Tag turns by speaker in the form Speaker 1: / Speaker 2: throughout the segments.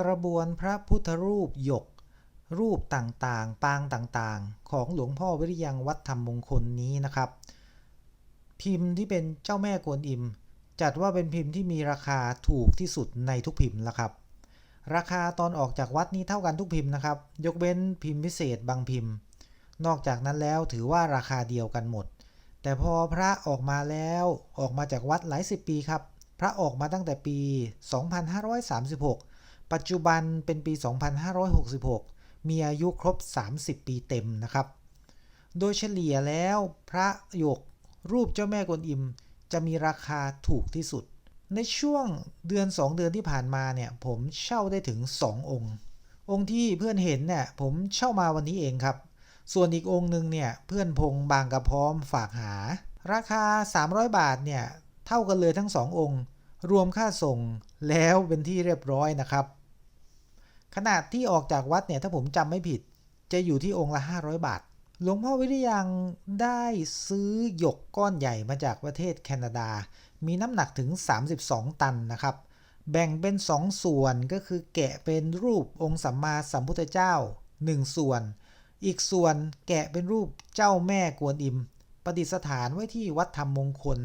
Speaker 1: กระบวนพระพุทธรูปหยก รูปต่างๆ ปางต่างๆ ของหลวงพ่อวิริยังวัดธรรมมงคลนี้นะครับ พิมพ์ที่เป็นเจ้าแม่กวนอิม จัดว่าเป็นพิมพ์ที่มีราคาถูกที่สุดในทุกพิมพ์แล้วครับ ราคาตอนออกจากวัดนี้เท่ากันทุกพิมพ์นะครับ ยกเว้นพิมพ์พิเศษบางพิมพ์ นอกจากนั้นแล้วถือว่าราคาเดียวกันหมด แต่พอพระออกมาแล้วออกมาจากวัดหลายสิบปีครับพระออกมาตั้งแต่ปี 2536 ปัจจุบันเป็นปี 2566 มีอายุครบ 30 ปีเต็มนะครับ โดยเฉลี่ยแล้วพระหยกรูปเจ้าแม่กวนอิม จะมีราคาถูกที่สุด ในช่วงเดือน 2 เดือนที่ผ่านมาเนี่ย ผมเช่าได้ถึง 2 องค์ องค์ที่เพื่อนเห็นเนี่ยผมเช่ามาวันนี้เองครับ ส่วนอีกองค์หนึ่งเนี่ยเพื่อนพงบางกระพร้อมฝากหา ราคา 300 บาทเนี่ยเท่ากันเลยทั้ง 2 องค์ รวมค่าส่งแล้วเป็นที่เรียบร้อยนะครับ ขนาดที่ออกจากวัดเนี่ยถ้าผมจำไม่ผิด จะอยู่ที่องค์ละ 500 บาท หลวงพ่อวิริยังได้ซื้อหยกก้อนใหญ่มาจากประเทศแคนาดา มีน้ำหนักถึง 32 ตันนะครับ แบ่งเป็น 2 ส่วนก็คือแกะเป็นรูปองค์สัมมาสัมพุทธเจ้า 1 ส่วน อีกส่วนแกะเป็นรูปเจ้าแม่กวนอิม ประดิษฐานไว้ที่วัดธรรมมงคล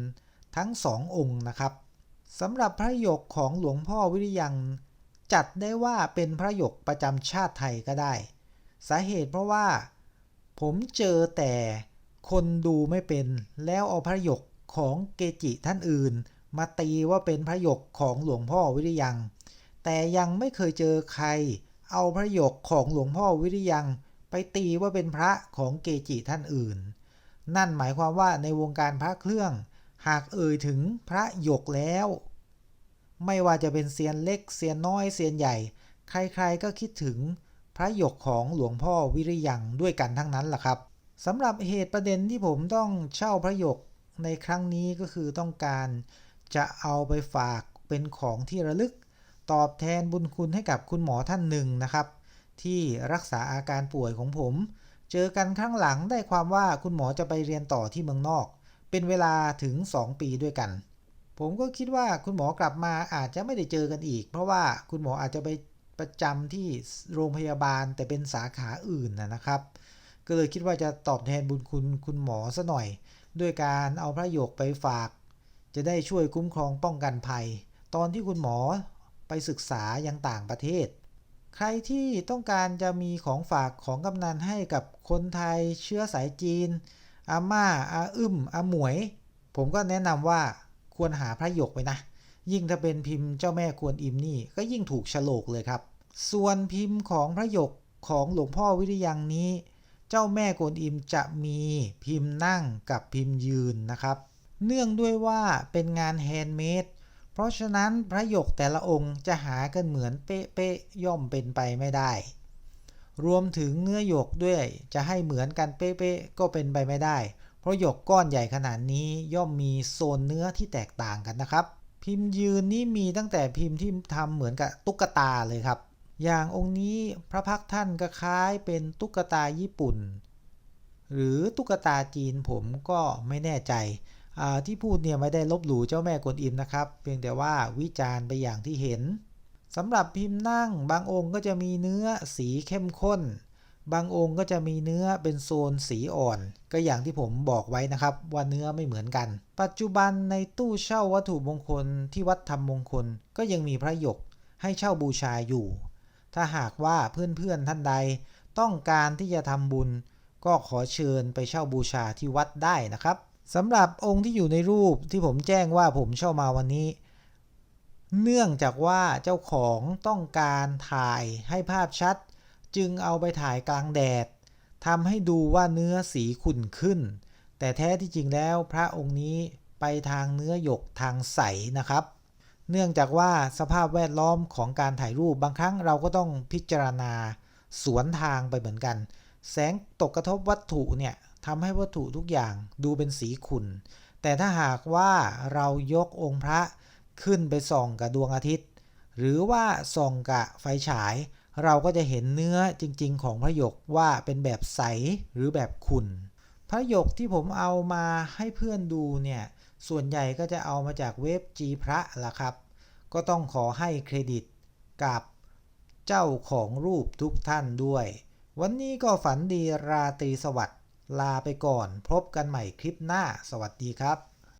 Speaker 1: ทั้งสององค์นะครับสำหรับพระหยกของหลวงพ่อวิริยัง จัดได้ว่าเป็นพระยกประจำชาติไทยก็ได้ สาเหตุเพราะว่า ผมเจอแต่คนดูไม่เป็นแล้วเอาพระยกของเกจิท่านอื่น มาตีว่าเป็นพระยกของหลวงพ่อวิริยัง แต่ยังไม่เคยเจอใคร เอาพระยกของหลวงพ่อวิริยัง ไปตีว่าเป็นพระของเกจิท่านอื่น นั่นหมายความว่าในวงการพระเครื่อง หากเอ่ยถึงพระยกแล้ว ไม่ว่าจะเป็นเซียนเล็กเซียนน้อยเซียนใหญ่ ใครๆก็คิดถึงพระหยกของหลวงพ่อวิริยังด้วยกันทั้งนั้นแหละครับสำหรับเหตุประเด็นที่ผมต้องเช่าพระหยกในครั้งนี้ก็คือต้องการจะเอาไปฝากเป็นของที่ระลึก ตอบแทนบุญคุณให้กับคุณหมอท่านหนึ่งนะครับ ที่รักษาอาการป่วยของผม เจอกันครั้งหลังได้ความว่าคุณหมอจะไปเรียนต่อที่เมืองนอก เป็นเวลาถึง 2 ปีด้วยกัน ผมก็คิดว่าคุณหมอกลับมาอาจจะไม่ได้เจอกันอีก เพราะว่าคุณหมออาจจะไปประจำที่โรงพยาบาลแต่เป็นสาขาอื่นนะครับ ก็เลยคิดว่าจะตอบแทนบุญคุณคุณหมอซะหน่อย ด้วยการเอาพระหยกไปฝาก จะได้ช่วยคุ้มครองป้องกันภัย ตอนที่คุณหมอไปศึกษายังต่างประเทศ ใครที่ต้องการจะมีของฝากของกำนันให้กับคนไทยเชื้อสายจีนอาม่าอาอึ้มอาหมวย ผมก็แนะนำว่า ควรหาพระหยกไปนะ ยิ่งถ้าเป็นพิมพ์เจ้าแม่กวนอิมนี่ก็ยิ่งถูกฉลกเลยครับ ส่วนพิมพ์ของพระหยกของหลวงพ่อวิริยังนี้ เจ้าแม่กวนอิมจะมีพิมพ์นั่งกับพิมพ์ยืนนะครับ เนื่องด้วยว่าเป็นงานแฮนด์เมดเพราะฉะนั้นพระหยกแต่ละองค์จะหากันเหมือนเป๊ะๆย่อมเป็นไปไม่ได้ รวมถึงเนื้อหยกด้วยจะให้เหมือนกันเป๊ะๆก็เป็นไปไม่ได้ เพราะหยกก้อนใหญ่ขนาดนี้ย่อมมีโซนเนื้อที่แตกต่างกันนะครับ พิมพ์ยืนนี่มีตั้งแต่พิมพ์ที่ทำเหมือนกับตุ๊กตาเลยครับ อย่างองค์นี้พระพักท่านก็คล้ายเป็นตุ๊กตาญี่ปุ่น หรือตุ๊กตาจีนผมก็ไม่แน่ใจที่พูดเนี่ยไม่ได้ลบหลู่เจ้าแม่กวนอิมนะครับ เพียงแต่ว่าวิจารณ์ไปอย่างที่เห็นสำหรับพิมพ์นั่งบางองค์ก็จะมีเนื้อสีเข้มข้น บางองค์ก็จะมีเนื้อเป็นโซนสีอ่อน ก็อย่างที่ผมบอกไว้นะครับว่าเนื้อไม่เหมือนกัน ปัจจุบันในตู้เช่าวัตถุมงคลที่วัดธรรมมงคล ก็ยังมีพระหยกให้เช่าบูชาอยู่ ถ้าหากว่าเพื่อนๆท่านใด ต้องการที่จะทำบุญ ก็ขอเชิญไปเช่าบูชาที่วัดได้นะครับสำหรับองค์ที่อยู่ในรูปที่ผมแจ้งว่าผมเช่ามาวันนี้ เนื่องจากว่าเจ้าของต้องการถ่ายให้ภาพชัด จึงเอาไปถ่ายกลางแดดทำให้ดูว่าเนื้อสีขุ่นขึ้น แต่แท้ที่จริงแล้วพระองค์นี้ไปทางเนื้อหยกทางใสนะครับ เนื่องจากว่าสภาพแวดล้อมของการถ่ายรูปบางครั้งเราก็ต้องพิจารณาสวนทางไปเหมือนกัน แสงตกกระทบวัตถุเนี่ยทำให้วัตถุทุกอย่างดูเป็นสีขุ่น แต่ถ้าหากว่าเรายกองค์พระขึ้นไปส่องกับดวงอาทิตย์ หรือว่าส่องกับไฟฉาย เราก็จะเห็นเนื้อจริง ๆ ของพระหยกว่าเป็นแบบใสหรือแบบขุ่นพระหยกที่ผมเอามาให้เพื่อนดูเนี่ย ส่วนใหญ่ก็จะเอามาจากเว็บ G พระละครับ ก็ต้องขอให้เครดิตกับเจ้าของรูปทุกท่านด้วย วันนี้ก็ฝันดีราตรีสวัสดิ์ลาไปก่อน พบกันใหม่คลิปหน้า สวัสดีครับ